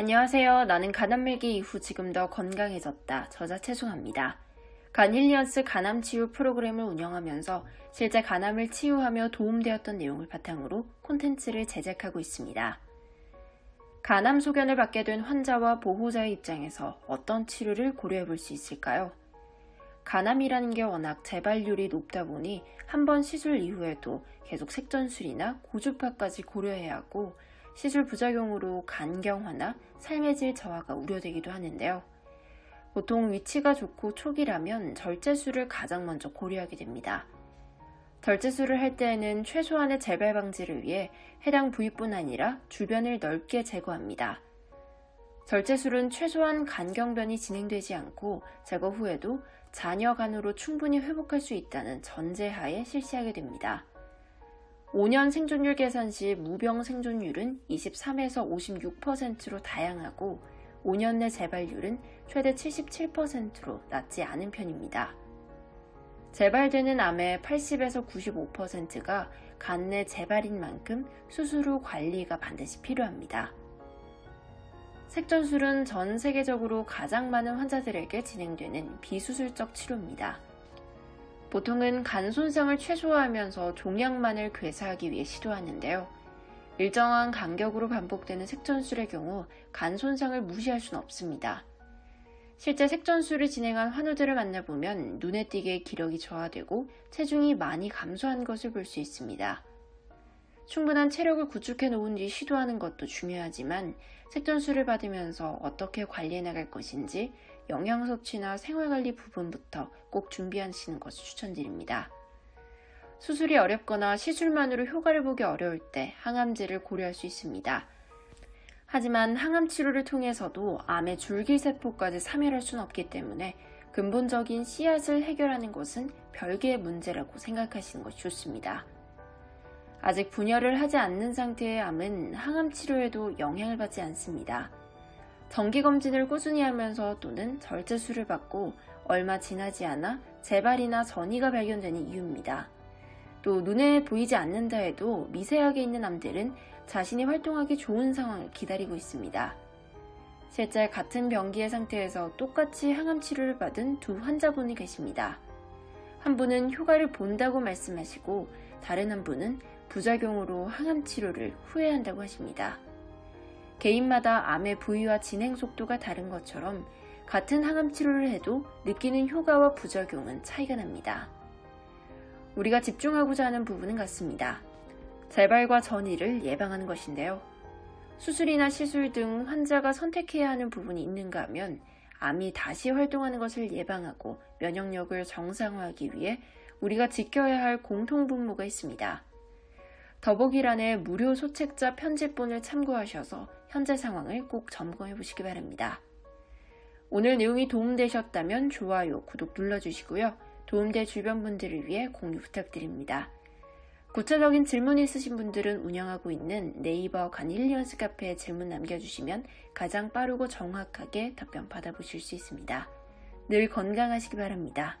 안녕하세요. 나는 간암밀기 이후 지금 더 건강해졌다. 저자 최송합니다. 간힐리언스 간암 치유 프로그램을 운영하면서 실제 간암을 치유하며 도움되었던 내용을 바탕으로 콘텐츠를 제작하고 있습니다. 간암 소견을 받게 된 환자와 보호자의 입장에서 어떤 치료를 고려해 볼 수 있을까요? 간암이라는 게 워낙 재발률이 높다 보니 한 번 시술 이후에도 계속 색전술이나 고주파까지 고려해야 하고 시술 부작용으로 간경화나 삶의 질 저하가 우려되기도 하는데요. 보통 위치가 좋고 초기라면 절제술을 가장 먼저 고려하게 됩니다. 절제술을 할 때에는 최소한의 재발 방지를 위해 해당 부위뿐 아니라 주변을 넓게 제거합니다. 절제술은 최소한 간경변이 진행되지 않고 제거 후에도 잔여 간으로 충분히 회복할 수 있다는 전제하에 실시하게 됩니다. 5년 생존율 계산 시 무병 생존율은 23에서 56%로 다양하고 5년 내 재발률은 최대 77%로 낮지 않은 편입니다. 재발되는 암의 80에서 95%가 간 내 재발인 만큼 수술 후 관리가 반드시 필요합니다. 색전술은 전 세계적으로 가장 많은 환자들에게 진행되는 비수술적 치료입니다. 보통은 간 손상을 최소화하면서 종양만을 괴사하기 위해 시도하는데요. 일정한 간격으로 반복되는 색전술의 경우 간 손상을 무시할 수는 없습니다. 실제 색전술을 진행한 환우들을 만나보면 눈에 띄게 기력이 저하되고 체중이 많이 감소한 것을 볼 수 있습니다. 충분한 체력을 구축해 놓은 뒤 시도하는 것도 중요하지만 색전술을 받으면서 어떻게 관리해 나갈 것인지 영양 섭취나 생활관리 부분부터 꼭 준비하시는 것을 추천드립니다. 수술이 어렵거나 시술만으로 효과를 보기 어려울 때 항암제를 고려할 수 있습니다. 하지만 항암 치료를 통해서도 암의 줄기세포까지 사멸할 수는 없기 때문에 근본적인 씨앗을 해결하는 것은 별개의 문제라고 생각하시는 것이 좋습니다. 아직 분열을 하지 않는 상태의 암은 항암 치료에도 영향을 받지 않습니다. 정기검진을 꾸준히 하면서 또는 절제술을 받고 얼마 지나지 않아 재발이나 전이가 발견되는 이유입니다. 또 눈에 보이지 않는다 해도 미세하게 있는 암들은 자신이 활동하기 좋은 상황을 기다리고 있습니다. 실제 같은 병기의 상태에서 똑같이 항암 치료를 받은 두 환자분이 계십니다. 한 분은 효과를 본다고 말씀하시고 다른 한 분은 부작용으로 항암 치료를 후회한다고 하십니다. 개인마다 암의 부위와 진행 속도가 다른 것처럼 같은 항암 치료를 해도 느끼는 효과와 부작용은 차이가 납니다. 우리가 집중하고자 하는 부분은 같습니다. 재발과 전이를 예방하는 것인데요. 수술이나 시술 등 환자가 선택해야 하는 부분이 있는가 하면 암이 다시 활동하는 것을 예방하고 면역력을 정상화하기 위해 우리가 지켜야 할 공통 분모가 있습니다. 더보기란의 무료 소책자 편집본을 참고하셔서 현재 상황을 꼭 점검해 보시기 바랍니다. 오늘 내용이 도움되셨다면 좋아요, 구독 눌러주시고요. 도움될 주변 분들을 위해 공유 부탁드립니다. 구체적인 질문 있으신 분들은 운영하고 있는 네이버 간일리언스 카페에 질문 남겨주시면 가장 빠르고 정확하게 답변 받아보실 수 있습니다. 늘 건강하시기 바랍니다.